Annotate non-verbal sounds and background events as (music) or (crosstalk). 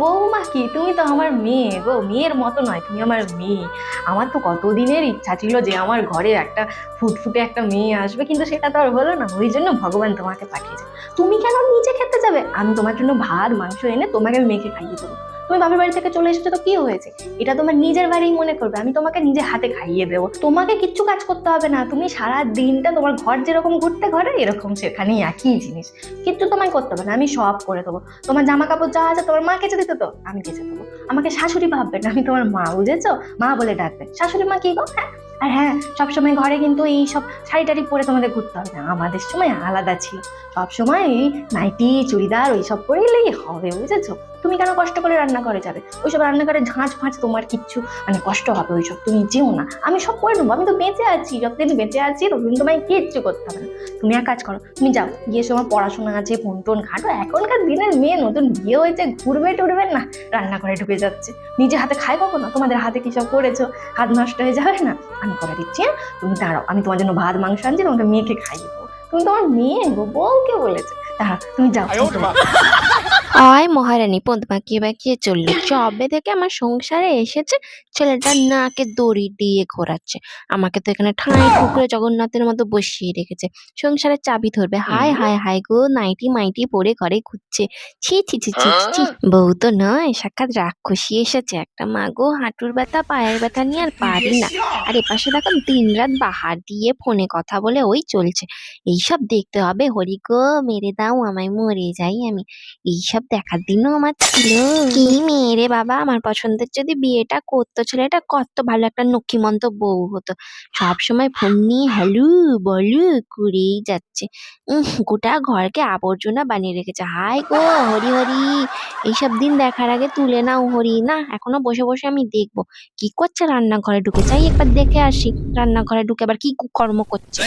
বৌমা কি? তুমি তো আমার মেয়ে গো, মেয়ের মতো নয়, তুমি আমার মেয়ে। আমার তো কতদিনের ইচ্ছা ছিল যে আমার ঘরে একটা ফুটফুটে একটা মেয়ে আসবে, কিন্তু সেটা তো আর হলো না। ওই জন্য ভগবান তোমাকে পাঠিয়েছে। তুমি কেন নিজে খেতে যাবে? আমি তোমার জন্য ভাত, মাংস এনে তোমাকে মেখে খাইয়ে দেবো। তুমি বাপের বাড়ি থেকে চলে এসেছ তো কি হয়েছে? এটা তোমার নিজের বাড়ি মনে করবে। আমি তোমাকে নিজে হাতে খাইয়ে দেবো। তোমাকে কিচ্ছু কাজ করতে হবে না। তুমি সারা দিনটা তোমার ঘর যেরকম ঘুরতে ঘরে, এরকম সেখানেই একই জিনিস। কিচ্ছু তোমায় করতে হবে না। আমি সব করে দেবো। তোমার জামা কাপড় যা আছে, তোমার মা কেচে দিতে তো আমি কেচে দেবো। আমাকে শাশুড়ি ভাববে না। আমি তোমার মা, বুঝেছ? মা বলে ডাকবে শাশুড়ি মা কি গো? হ্যাঁ। আর হ্যাঁ সবসময় ঘরে কিন্তু এই সব শাড়ি টাড়ি পরে তোমাদের ঘুরতে হবে আমাদের সময় আলাদা ছিল। সবসময় এই নাইটি, চুড়িদার ওই সব পরেলেই হবে, বুঝেছ? তুমি কেন কষ্ট করে রান্না করে যাবে? ওইসব রান্নাঘরে ঝাঁঝ ফাঁঝ তোমার কিচ্ছু মানে কষ্ট হবে ওইসব, তুমি যেও না। আমি সব করে নেব, আমি তো বেঁচে আছি, যতদিন বেঁচে আছি ততদিন তোমায় কিচ্ছু করতে হবে না। তুমি এক কাজ করো, তুমি যাও, গিয়ে সময় পড়াশোনা আছে ফোন টোন ঘাটো, এখনকার দিনের মেয়ে নতুন বিয়ে হয়েছে, ঘুরবে টুরবে না রান্না করে ঢুকে যাচ্ছে। নিজে হাতে খায় কখনো? তোমাদের হাতে কি সব করেছ? হাত নষ্ট হয়ে যাবে না? আমি করে দিচ্ছি হ্যাঁ? তুমি দাঁড়াও, আমি তোমার জন্য ভাত, মাংস আনছি, তোমাকে মেয়েকে খাইয়ে দেবো। তুমি তোমার মেয়ে গো বউকে বলেছে। তুমি যাও। (laughs) আয় মহারানী পদ বাঁকিয়ে বাঁকিয়ে চলল। যবে থেকে আমার সংসারে এসেছে ছেলেটা নাকে দড়ি দিয়ে ঘোরাচ্ছে। আমাকে তো এখানে ঠাঁই ঠুকরে জগন্নাথের মতো বসিয়ে রেখেছে। সংসারের চাবি ধরবে। হায় হায় হায় গো নাইটি মাইটি পরে ঘরে ঘুরছে। ছি ছি ছি ছি, ছি। বউ তো নয় সাক্ষাৎ রাক্ষসী এসেছে। একটা মা গো হাঁটুর ব্যথা পায়ের ব্যথা নিয়ে আর পারি না। আর এপাশে দেখো দিন রাত বাহার দিয়ে ফোনে কথা বলে ওই চলছে। এইসব দেখতে হবে। হরি গো মেরে দাও আমায় মরে যাই আমি। এইসব দেখার দিনও আমার ছিল। কি মেয়ে রে বাবা আমার পছন্দের যদি বিয়েটা করতো ছেলেটা কত ভালো একটা লক্ষ্মীমন্ত বউ হতো। সবসময় ফোন নিয়ে হ্যালু বলু করেই যাচ্ছে। গোটা ঘরকে আবর্জনা বানিয়ে রেখেছে। হাই গো হরি হরি। এইসব দিন দেখার আগে তুলে নাও হরি। না এখনও বসে বসে আমি দেখব। কি করছে রান্নাঘরে ঢুকে? চাই একবার দেখে আসি। রান্নাঘরে ঢুকে আবার কি কর্ম করছে.